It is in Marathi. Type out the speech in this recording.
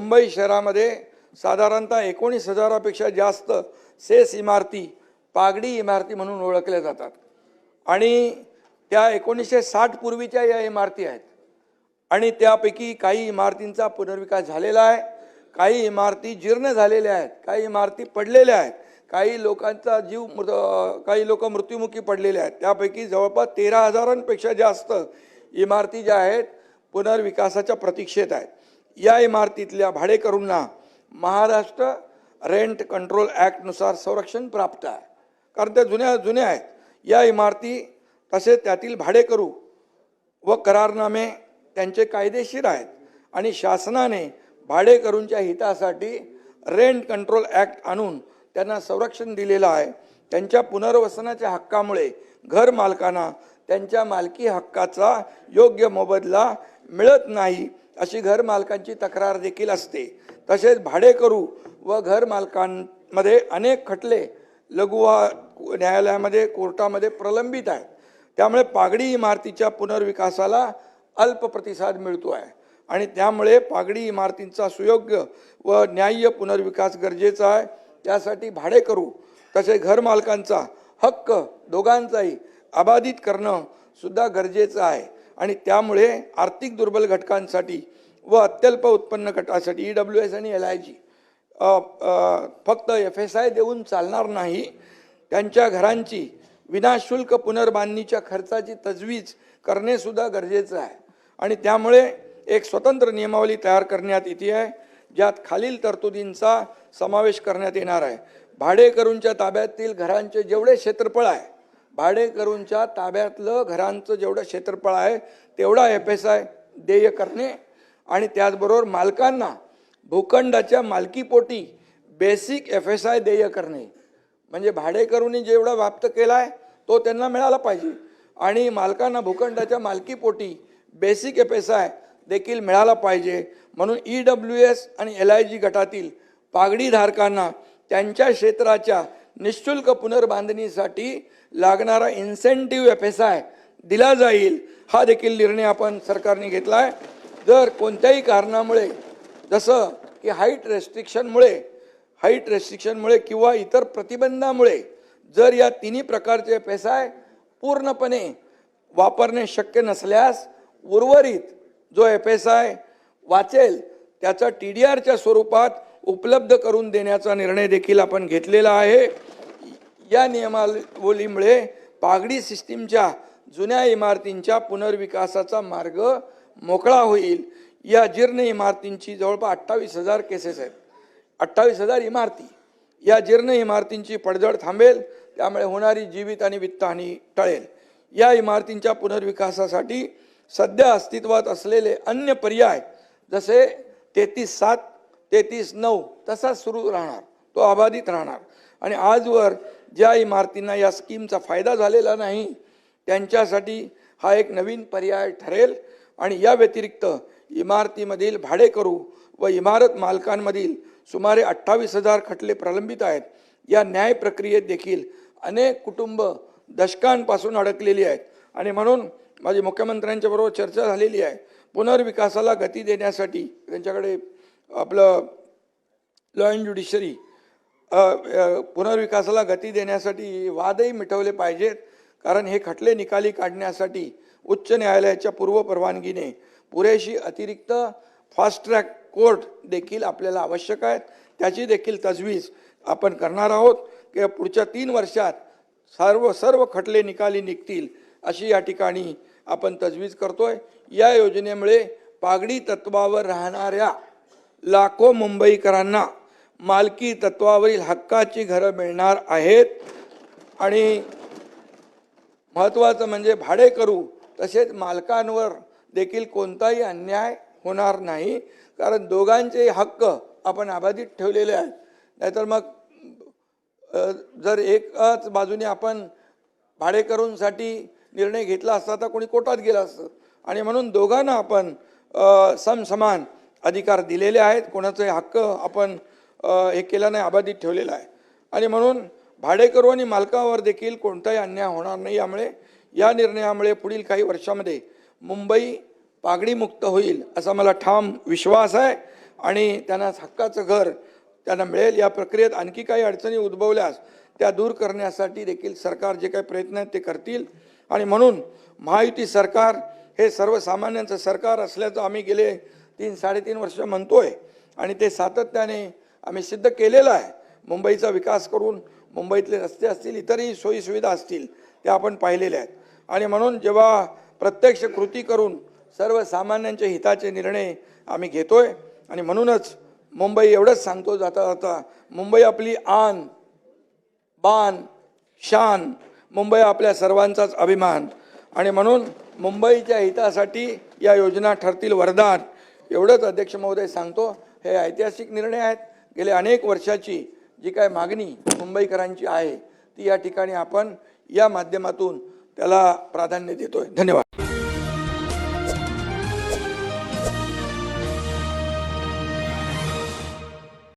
मुंबई शहरामध्ये साधारणतः एकोणीस हजारापेक्षा जास्त सेस इमारती पागडी इमारती म्हणून ओळखल्या जातात. आणि त्या एकोणीसशे साठ पूर्वीच्या या इमारती आहेत. आणि त्यापैकी काही इमारतींचा पुनर्विकास झालेला आहे. काही इमारती जीर्ण झालेल्या आहेत. काही इमारती पडलेल्या आहेत. काही लोकांचा जीव मृत काही लोक मृत्युमुखी पडलेले आहेत. त्यापैकी जवळपास तेरा हजारांपेक्षा जास्त इमारती ज्या आहेत पुनर्विकासाच्या प्रतीक्षेत आहेत. या इमारतीतल्या भाडेकरूंना महाराष्ट्र रेंट कंट्रोल ॲक्टनुसार संरक्षण प्राप्त आहे. कारण त्या जुन्या जुन्या आहेत. या इमारती तसेच त्यातील भाडेकरू व करारनामे त्यांचे कायदेशीर आहेत आणि शासनाने भाडेकरूंच्या हितासाठी रेंट कंट्रोल ॲक्ट आणून त्यांना संरक्षण दिलेलं आहे. त्यांच्या पुनर्वसनाच्या हक्कामुळे घर मालकांना त्यांच्या मालकी हक्काचा योग्य मोबदला मिळत नाही अशी घर मालकांची तक्रार देखील असते. तसेच भाडेकरू व घर मालकांमध्ये अनेक खटले लघुवा न्यायालयामध्ये कोर्टामध्ये प्रलंबित आहेत. त्यामुळे पागडी इमारतीच्या पुनर्विकासाला अल्प प्रतिसाद मिळतो आहे आणि त्यामुळे पागडी इमारतींचा सुयोग्य व न्याय्य पुनर्विकास गरजेचा आहे. त्यासाठी भाडेकरू तसेच घरमालकांचा हक्क दोघांचाही अबाधित करणं सुद्धा गरजेचं आहे. आणि त्यामुळे आर्थिक दुर्बल घटकांसाठी व अत्यल्प उत्पन्न गटासाठी ई डब्ल्यू एस आणि एल आय जी फक्त एफ एस आय देऊन चालणार नाही. त्यांच्या घरांची विनाशुल्क पुनर्बांधणीच्या खर्चाची तजवीज करणेसुद्धा गरजेचं आहे. आणि त्यामुळे एक स्वतंत्र नियमावली तयार करण्यात येते आहे ज्यात खालील तरतुदींचा समावेश करण्यात येणार आहे. भाडेकरूंच्या ताब्यातील घरांचे जेवढे क्षेत्रफळ आहे भाडेकरूंच्या ताब्यातलं घरांचं जेवढं क्षेत्रफळ आहे तेवढा एफ एस आय देय करणे आणि त्याचबरोबर मालकांना भूखंडाच्या मालकीपोटी बेसिक एफ एस आय देय करणे. म्हणजे भाडेकरूंनी जेवढा व्याप्त केला आहे तो त्यांना मिळाला पाहिजे. आणि मालकांना भूखंडाच्या मालकीपोटी बेसिक एफ एस आय देखील मिळाला पाहिजे. म्हणून ई डब्ल्यू एस आणि एल आय जी गटातील पागडीधारकांना त्यांच्या क्षेत्राच्या निशुल्क पुनर्बांधणीसाठी लागणारा इन्सेंटिव्ह एफ एस आय दिला जाईल. हा देखील निर्णय आपण सरकारने घेतला आहे जर कोणत्याही कारणामुळे जसं की हाईट रेस्ट्रिक्शनमुळे हाईट रेस्ट्रिक्शनमुळे किंवा इतर प्रतिबंधामुळे जर या तिन्ही प्रकारचे एफ एस आय पूर्णपणे वापरणे शक्य नसल्यास उर्वरित जो एफ एस आय वाचेल त्याचा टी डी आरच्या स्वरूपात उपलब्ध करून देण्याचा निर्णय देखील आपण घेतलेला आहे. या नियमावलीमुळे पागडी सिस्टीमच्या जुन्या इमारतींच्या पुनर्विकासाचा मार्ग मोकळा होईल. या जीर्ण इमारतींची जवळपास अठ्ठावीस हजार केसेस आहेत. अठ्ठावीस हजार इमारती. या जीर्ण इमारतींची पडझड थांबेल त्यामुळे होणारी जीवित आणि वित्तहानी टळेल. या इमारतींच्या पुनर्विकासासाठी सध्या अस्तित्वात असलेले अन्य पर्याय जसे तेहतीस सात तेहतीस नऊ तसाच सुरू राहणार तो अबाधित राहणार. आणि आजवर ज्या इमारतींना या स्कीमचा फायदा झालेला नाही त्यांच्यासाठी हा एक नवीन पर्याय ठरेल. आणि या व्यतिरिक्त इमारतीमधील भाडेकरू व इमारत मालकांमधील सुमारे अठ्ठावीस हजार खटले प्रलंबित आहेत. या न्याय प्रक्रियेत देखील अनेक कुटुंब दशकांपासून अडकलेली आहेत. आणि म्हणून माझी मुख्यमंत्र्यांच्या बरोबर चर्चा झालेली आहे. पुनर्विकासाला गती देण्यासाठी त्यांच्याकडे आपलं लॉ अँड ज्युडिशरी पुनर्विकासाला गती देण्यासाठी वादही मिटवले पाहिजेत कारण हे खटले निकाली काढण्यासाठी उच्च न्यायालयाच्या पूर्व परवानगीने पुरेशी अतिरिक्त फास्ट ट्रॅक कोर्ट देखील आपल्याला आवश्यक आहेत. त्याची देखील तजवीज आपण करणार आहोत की पुढच्या तीन वर्षात सर्व सर्व खटले निकाली निघतील अशी या ठिकाणी आपण तजवीज करतोय. या योजनेमुळे पागडी तत्वावर राहणाऱ्या लाखो मुंबईकरांना मालकी तत्वावरील हक्काची घरं मिळणार आहेत. आणि महत्त्वाचं म्हणजे भाडेकरू तसेच मालकांवर देखील कोणताही अन्याय होणार नाही. कारण दोघांचे हक्क आपण अबाधित ठेवलेले आहेत. नाहीतर मग जर एकाच बाजूने आपण भाडेकरूंसाठी निर्णय घेतला असता तर कोणी कोर्टात गेलं असतं. आणि म्हणून दोघांना आपण समसमान अधिकार दिलेले आहेत. कोणाचे हक्क आपण हे केलं नाही अबाधित ठेवलेला आहे. आणि म्हणून भाडेकरू आणि मालकावर देखील कोणताही अन्याय होणार नाही. यामुळे या निर्णयामुळे पुढील काही वर्षामध्ये मुंबई पागडीमुक्त होईल असा मला ठाम विश्वास आहे. आणि त्यांना हक्काचं घर त्यांना मिळेल. या प्रक्रियेत आणखी काही अडचणी उद्भवल्यास त्या दूर करण्यासाठी देखील सरकार जे काही प्रयत्न आहेत ते करतील. आणि म्हणून महायुती सरकार हे सर्वसामान्यांचं सरकार असल्याचं आम्ही गेले तीन साडेतीन वर्ष म्हणतोय. आणि ते सातत्याने आम्ही सिद्ध केलेलं आहे. मुंबईचा विकास करून मुंबईतले रस्ते असतील इतरही सोयीसुविधा असतील त्या आपण पाहिलेल्या आहेत. आणि म्हणून जेव्हा प्रत्यक्ष कृती करून सर्वसामान्यांच्या हिताचे निर्णय आम्ही घेतोय आणि म्हणूनच मुंबई एवढंच सांगतो जाता जाता मुंबई आपली आन बान शान मुंबई आपल्या सर्वांचाच अभिमान. आणि म्हणून मुंबईच्या हितासाठी या योजना ठरतील वरदान एवढंच अध्यक्ष महोदय सांगतो. हे ऐतिहासिक निर्णय आहेत. गेले अनेक वर्षाची जी काय मागणी मुंबईकरांची आहे ती या ठिकाणी आपण या माध्यमातून त्याला प्राधान्य देतोय. धन्यवाद.